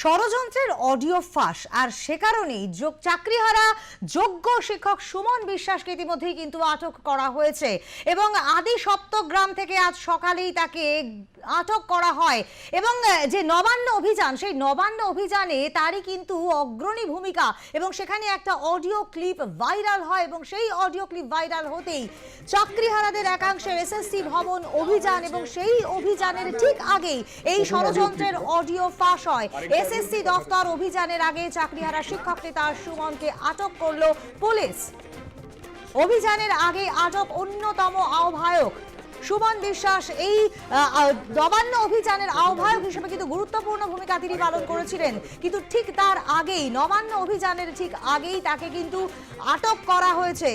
ষড়যন্ত্রের অডিও ফাঁস। আর সে কারণেই যোগ চাকরিহারা যোগ্য শিক্ষক সুমন বিশ্বাসকে ইতিমধ্যেই কিন্তু আটক করা হয়েছে। এবং আদি সপ্তগ্রাম থেকে আজ সকালেই তাকে আটক করা হয়। এবং যে নবান্ন অভিযান সেই নবান্ন অভিযানে তারই কিন্তু অগ্রণী ভূমিকা। এবং সেখানে একটা অডিও ক্লিপ ভাইরাল হয় এবং সেই অডিও ক্লিপ ভাইরাল হতেই চাকরিহারাদের একাংশের এসএসসি ভবন অভিযান এবং সেই অভিযানের ঠিক আগেই এই ষড়যন্ত্রের অডিও ফাঁস হয়। এসএসসি দফতর অভিযানের আগে চাকরিহারা শিক্ষক নেতা সুমনকে আটক করল পুলিশ। অভিযানের আগে আটক অন্যতম আহ্বায়ক। সুমন বিশ্বাস এই নবান্ন অভিযানের আহ্বায়ক হিসেবে কিন্তু গুরুত্বপূর্ণ ভূমিকা তিনি পালন করেছিলেন। কিন্তু ঠিক তার আগেই, নবান্ন অভিযানের ঠিক আগেই তাকে কিন্তু আটক করা হয়েছে।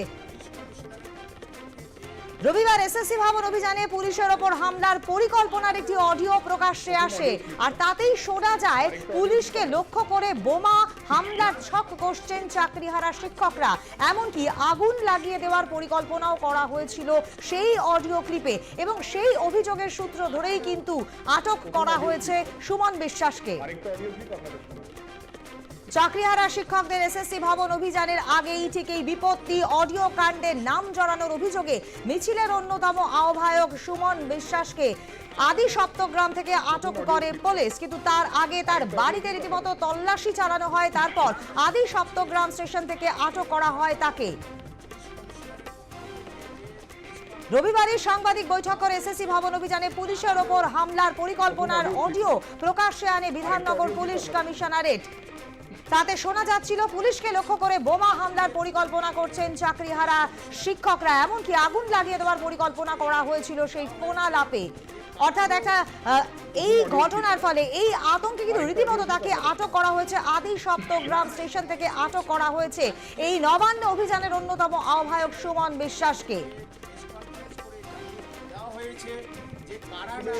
রবিবার এসএসসি ভবন অভিযানে পুলিশের ওপর হামলার পরিকল্পনার একটি অডিও প্রকাশ্যে আসে। আর তাতেই শোনা যায়, পুলিশকে লক্ষ্য করে বোমা, হামলার ছক কষছেন চাকরিহারা শিক্ষকরা। এমনকি আগুন লাগিয়ে দেওয়ার পরিকল্পনাও করা হয়েছিল সেই অডিও ক্লিপে। এবং সেই অভিযোগের সূত্র ধরেই কিন্তু আটক করা হয়েছে সুমন বিশ্বাসকে। চাকরিহারা শিক্ষকদের এসএসসি ভবন অভিযানের আগেই ঠিক এই বিপত্তি অডিও কাণ্ডে নাম জড়ানোর অভিযোগে মিছিলের অন্যতম আহ্বায়ক সুমন বিশ্বাসকে আদি সপ্তগ্রাম থেকে আটক করে পুলিশ। কিন্তু তার আগে তার বাড়িতে রীতিমতো তল্লাশি চালানো হয়, তারপর আদি সপ্তগ্রাম স্টেশন থেকে আটক করা হয় তাকে। রবিবারই সাংবাদিক বৈঠক করে এসএসসি ভবন অভিযানে পুলিশের ওপর হামলার পরিকল্পনার অডিও প্রকাশ্যে আনে বিধাননগর পুলিশ কমিশনারেট। তাতে শোনা যাচ্ছিল পুলিশকে লক্ষ্য করে বোমা হামলার পরিকল্পনা করছেন চাকরিহারা শিক্ষকরা। এমনকি আগুন লাগিয়ে দেওয়ার পরিকল্পনা করা হয়েছিল সেই ফোনা লাপে অর্থাৎ একটা আহ, এই ঘটনার ফলে এই আতঙ্কে কিন্তু রীতিমতো তাকে আটক করা হয়েছে। আদি সপ্তগ্রাম স্টেশন থেকে আটক করা হয়েছে এই নবান্ন অভিযানের অন্যতম আহ্বায়ক সুমন বিশ্বাসকে।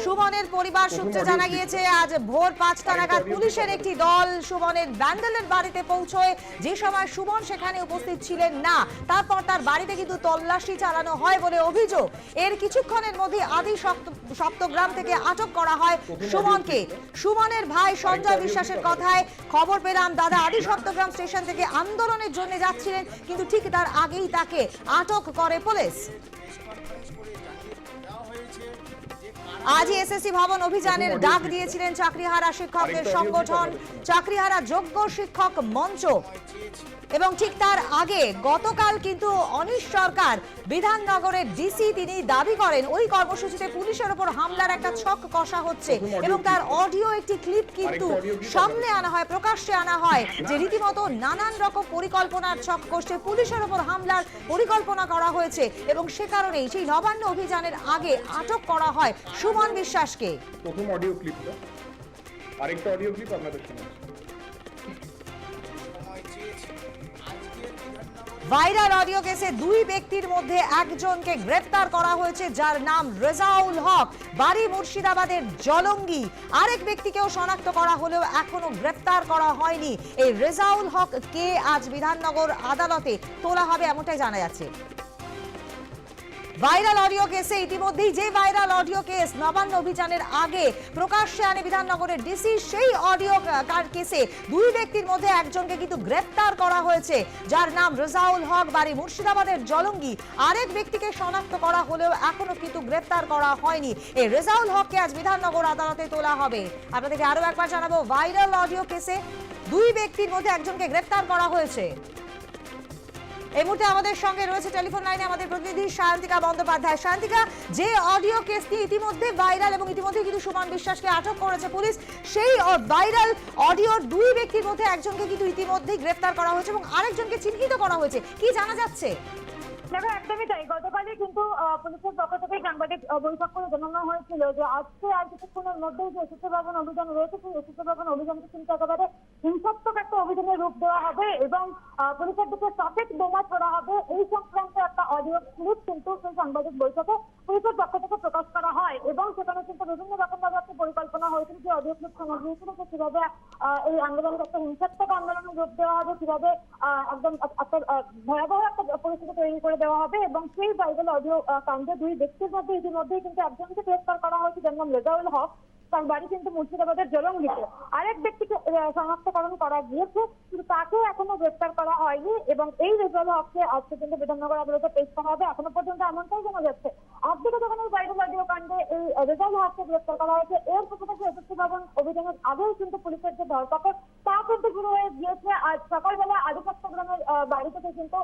সুমনের পরিবার সূত্রে জানা গিয়েছে, আজ ভোর পাঁচটা নাগাদ পুলিশের একটি দল সুমনের ব্যান্ডেলের বাড়িতে পৌঁছয়। যে সময় সুমন সেখানে উপস্থিত ছিলেন না, তারপর তার বাড়িতে কিন্তু তল্লাশি চালানো হয় বলে অভিযোগ। এর কিছুক্ষণের মধ্যে আদি সপ্তগ্রাম থেকে আটক করা হয় সুমনকে। সুমনের ভাই সঞ্জয় বিশ্বাসের কথায় খবর পেলাম, দাদা আদি সপ্তগ্রাম স্টেশন থেকে আন্দোলনের জন্য যাচ্ছিলেন, কিন্তু ঠিক তার আগেই তাকে আটক করে পুলিশ। আজই এসএসসি ভবন অভিযানের ডাক দিয়েছিলেন চাকরিহারা শিক্ষকদের সংগঠন। চাকরিহারা যোগ্য শিক্ষক মঞ্চ। এবং ঠিক তার আগে গতকাল কিন্তু অনিশ সরকার বিধাননগরের ডিসি তিনি দাবি করেন ওই কর্মসূচিতে পুলিশের ওপর হামলার একটা ছক কষা হচ্ছে এবং তার অডিও একটি ক্লিপ কিন্তু সামনে আনা হয় প্রকাশ্যে আনা হয় যে রীতিমতো নানান রকম পরিকল্পনার ছক কষছে পুলিশের ওপর হামলার পরিকল্পনা করা হয়েছে এবং সে কারণেই সেই নবান্ন অভিযানের আগে আটক করা হয় সুমন বিশ্বাসকে। প্রথম অডিও ক্লিপটা আরেকটা অডিও ক্লিপ আপনাদের শোনাচ্ছি ভাইরাল অডিও কেসে দুই ব্যক্তির মধ্যে একজনকে গ্রেফতার করা হয়েছে, যার নাম রেজাউল হক। বাড়ি মুর্শিদাবাদের জলঙ্গি। আরেক ব্যক্তিকেও শনাক্ত করা হলেও এখনও গ্রেফতার করা হয়নি। এই রেজাউল হক কে? আজ বিধাননগর আদালতে তোলা হবে, এমনটাই জানা যাচ্ছে। ভাইরাল অডিও কেসে ইতিমধ্যেই যে ভাইরাল অডিও কেস নবান্ন অভিযানের আগে প্রকাশ্যে আনে বিধাননগরের ডিসি, সেই অডিও কার কেসে দুই ব্যক্তির মধ্যে একজনকে কিন্তু গ্রেপ্তার করা হয়েছে, যার নাম রেজাউল হক, বাড়ি মুর্শিদাবাদের জলঙ্গি। আরেক ব্যক্তিকে শনাক্ত করা হলেও এখনও কিন্তু গ্রেপ্তার করা হয়নি। এই রেজাউল হককে আজ বিধাননগর আদালতে তোলা হবে। আপনাদেরকে আরও একবার জানাব, ভাইরাল অডিও কেসে দুই ব্যক্তির মধ্যে একজনকে গ্রেপ্তার করা হয়েছে। এই মুহূর্তে আমাদের সঙ্গে রয়েছে টেলিফোন লাইনে আমাদের প্রতিনিধি শান্তিকা বন্দ্যোপাধ্যায়। শান্তিকা, যে অডিও কেসটি ইতিমধ্যে ভাইরাল এবং ইতিমধ্যে কিন্তু সুমন বিশ্বাসকে আটক করেছে পুলিশ, সেই ভাইরাল অডিওর দুই ব্যক্তির মধ্যে একজনকে কিন্তু ইতিমধ্যেই গ্রেফতার করা হয়েছে এবং আরেকজনকে চিহ্নিত করা হয়েছে। কি জানা যাচ্ছে? দেখো একদমই তাই। গতকালই কিন্তু পুলিশের পক্ষ থেকে সাংবাদিক বৈঠক করে জানানো হয়েছিল যে আজকে আর কিছুক্ষণের মধ্যেই যে এসএসসি ভবন অভিযান রয়েছে, সেই এসএসসি ভবন অভিযানকে কিন্তু একেবারে হিংসাত্মক একটা অভিযানের রূপ দেওয়া হবে এবং পুলিশের দিকে সঠিক বোমা ছোড়া হবে এই সংক্রান্ত একটা অডিও ক্লিপ কিন্তু সেই সাংবাদিক বৈঠকে পুলিশের পক্ষ থেকে প্রকাশ করা হয় এবং সেখানে কিন্তু বিভিন্ন রকম ভাবে একটা পরিকল্পনা হয়েছিল যে অডিও ক্লিপ শোনা কীভাবে এই আন্দোলনকে একটা হিংসাত্মক আন্দোলনে রূপ দেওয়া হবে কীভাবে একদম একটা ভয়াবহ একটা পরিস্থিতি তৈরি করে দেওয়া হবে এবং সেই বাইবেল অডিও কাণ্ডে দুই ব্যক্তির মধ্যে ইতিমধ্যেই কিন্তু একজনকে গ্রেফতার করা হয়েছে, যার নাম রেজাউল হক। তার বাড়ি কিন্তু মুর্শিদাবাদের জলঙ্গিতে। আরেক ব্যক্তিকে শনাক্তকরণ করা গিয়েছে, কিন্তু তাকে এখনও গ্রেপ্তার করা হয়নি এবং এই রেজাল হককে আজকে কিন্তু বিধাননগর আদালতে পেশ করা হবে। এখনও পর্যন্ত এমনটাই জানা যাচ্ছে। যখন এই বাইরে লাগিয়ে কাণ্ডে এই রেজাল হককে গ্রেপ্তার করা হয়েছে। এর থেকে এসএসসি ভবন অভিযানের আগেও কিন্তু পুলিশের যে ধরপাকড় তা কিন্তু শুরু হয়ে গিয়েছে। আজ সকালবেলা আদিপত্য গ্রামের বাড়ি থেকে কিন্তু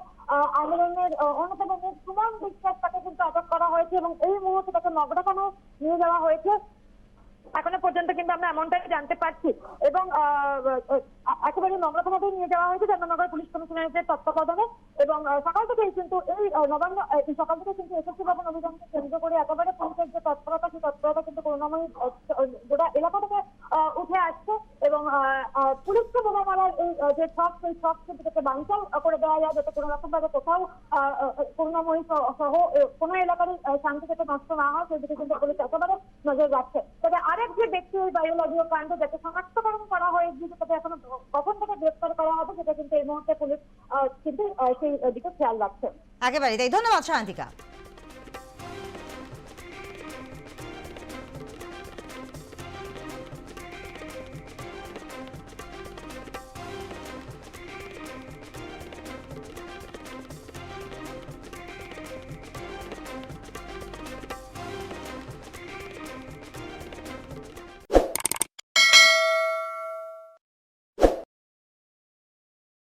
আন্দোলনের অন্যতম সুমন বিশ্বাস তাকে কিন্তু আটক করা হয়েছে এবং এই মুহূর্তে তাকে মগরাখানায় নিয়ে যাওয়া হয়েছে। এখনও পর্যন্ত কিন্তু আমরা এমনটাই জানতে পারছি। এবং একেবারে নগরথানাতেই নিয়ে যাওয়া হয়েছে চন্দননগর পুলিশ কমিশনারের তত্ত্বাবধানে। এবং সকাল থেকে কিন্তু এই নবান্ন সকাল থেকে কিন্তু এসএসসি ভবন অভিযানকে কেন্দ্র করে একেবারে পুলিশের যে তৎপরতা, সেই তৎপরতা কিন্তু করুণাময়ী গোটা এলাকা থেকে উঠে আসছে। এবং পুলিশকে বোমা মারার এই যে ছক, সেই ছক যাতে বাঞ্চাল করে দেওয়া যায়, যাতে কোনো রকম ভাবে কোথাও করুণাময়ী সহ কোনো এলাকারই শান্তি যাতে নষ্ট না হয়। সেদিকে কিন্তু পুলিশ একেবারে নজর রাখছে। বায়োলজিও কাণ্ড যাতে শনাক্তকরণ করা হয় গিয়েছে তাদের এখনও কখন থেকে গ্রেপ্তার করা হবে সেটা কিন্তু এই মুহূর্তে পুলিশ কিন্তু সেই দিকে খেয়াল রাখছে। একেবারেই তাই। ধন্যবাদ, সায়ন্তিকা।